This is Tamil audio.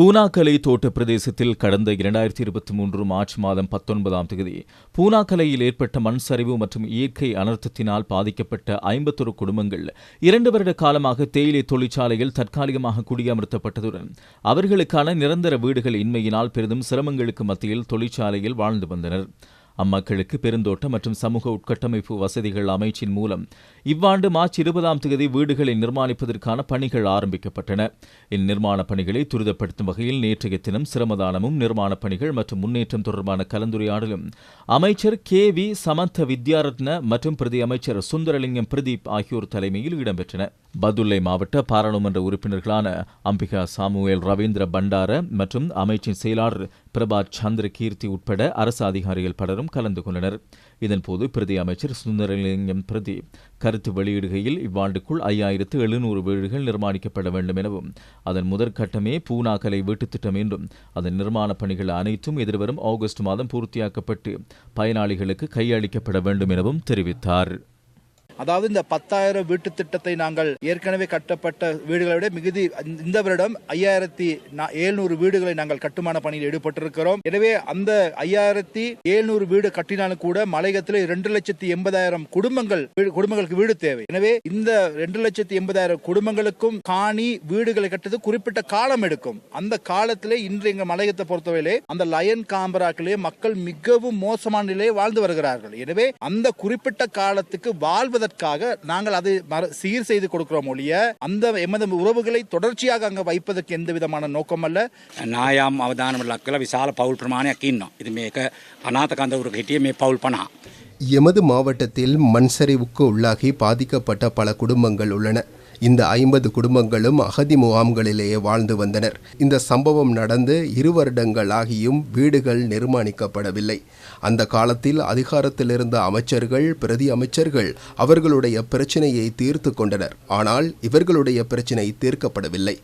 பூனாக்கலை தோட்ட பிரதேசத்தில் கடந்த இரண்டாயிரத்தி இருபத்தி மூன்று மார்ச் மாதம் பத்தொன்பதாம் தேதி பூனாக்கலையில் ஏற்பட்ட மண் சரிவு மற்றும் இயற்கை அனர்த்தத்தினால் பாதிக்கப்பட்ட ஐம்பத்தொரு குடும்பங்கள் இரண்டு வருட காலமாக தேயிலை தொழிற்சாலையில் தற்காலிகமாக குடியமர்த்தப்பட்டதுடன் அவர்களுக்கான நிரந்தர வீடுகள் இன்மையினால் பெரிதும் சிரமங்களுக்கு மத்தியில் தொழிற்சாலையில் வாழ்ந்து வந்தனர். அம்மக்களுக்கு பெருந்தோட்ட மற்றும் சமூக உட்கட்டமைப்பு வசதிகள் அமைச்சின் மூலம் இவ்வாண்டு மார்ச் இருபதாம் தேதி வீடுகளை நிர்மாணிப்பதற்கான பணிகள் ஆரம்பிக்கப்பட்டன. இந்நிர்மாண பணிகளை துரிதப்படுத்தும் வகையில் நேற்றைய தினம் சிரமதானமும் நிர்மாணப் பணிகள் மற்றும் முன்னேற்றம் தொடர்பான கலந்துரையாடலும் அமைச்சர் கே வி சமந்த வித்யாரத்ன மற்றும் பிரதி அமைச்சர் சுந்தரலிங்கம் பிரதீப் ஆகியோர் தலைமையில் இடம்பெற்றன. பதுல்லை மாவட்ட பாராளுமன்ற உறுப்பினர்களான அம்பிகா சாமுவேல் ரவீந்திர பண்டார மற்றும் அமைச்சின் செயலாளர் பிரபாத் சந்திர கீர்த்தி உட்பட அரசு அதிகாரிகள் பலரும் கலந்து கொண்டனர். இதன்போது பிரதி அமைச்சர் சுந்தரலிங்கம் பிரதி கருத்து வெளியிடுகையில் இவ்வாண்டுக்குள் ஐயாயிரத்து எழுநூறு வீடுகள் நிர்மாணிக்கப்பட வேண்டும் எனவும் அதன் முதற்கட்டமே பூனாக்கலை வீட்டுத் திட்டம் என்றும் அதன் நிர்மாணப் பணிகள் அனைத்தும் எதிர்வரும் ஆகஸ்ட் மாதம் பூர்த்தியாக்கப்பட்டு பயனாளிகளுக்கு கையளிக்கப்பட வேண்டும் எனவும் தெரிவித்தார். அதாவது இந்த பத்தாயிரம் வீட்டு திட்டத்தை நாங்கள் ஏற்கனவே கட்டப்பட்ட வீடுகளை விட மிகுதி இந்த வருடம் ஐயாயிரத்தி எழுநூறு வீடுகளை நாங்கள் கட்டுமான பணியில் ஈடுபட்டிருக்கிறோம். எனவே அந்த ஐயாயிரத்தி எழுநூறு வீடு கட்டினாலும் கூட மலையகத்தில் இரண்டு லட்சத்தி எண்பதாயிரம் குடும்பங்கள் வீடு- குடும்பங்களுக்கு வீடு தேவை. எனவே இந்த ரெண்டு லட்சத்தி எண்பதாயிரம் குடும்பங்களுக்கும் காணி வீடுகளை கட்டுறது குறிப்பிட்ட காலம் எடுக்கும். அந்த காலத்திலே இன்று எங்கள் மலையகத்தை பொறுத்தவரையிலே அந்த லயன் காம்பராக்கிலே மக்கள் மிகவும் மோசமான நிலையை வாழ்ந்து வருகிறார்கள். எனவே அந்த குறிப்பிட்ட காலத்துக்கு வாழ்வதற்கு வாழ்வதற்காக நாங்கள் அதை மற- சீர் செய்து கொடுக்கிறோம் ஒழிய அந்த எமது உறவுகளை தொடர்ச்சியாக அங்க வைப்பதற்கு எந்த விதமான நோக்கம் அல்ல නායම් අවධානම ලක් කළ විශාල පවුල් ප්‍රමාණයක් ඉන්නවා. ඉතින් මේක අනාථ කඳවුරක හිටිය මේ පවුල් පනහා. எமது மாவட்டத்தில் மண் சரிவுக்கு உள்ளாகி பாதிக்கப்பட்ட பல குடும்பங்கள் உள்ளன இந்த ஐம்பது குடும்பங்களும் அகதி முகாம்களிலேயே வாழ்ந்து வந்தனர். இந்த சம்பவம் நடந்து இரு வருடங்கள் ஆகியும் வீடுகள் நிர்மாணிக்கப்படவில்லை. அந்த காலத்தில் அதிகாரத்தில் இருந்த அமைச்சர்கள் பிரதி அமைச்சர்கள் அவர்களுடைய பிரச்சினையை தீர்த்து கொண்டனர். ஆனால் இவர்களுடைய பிரச்சினை தீர்க்கப்படவில்லை.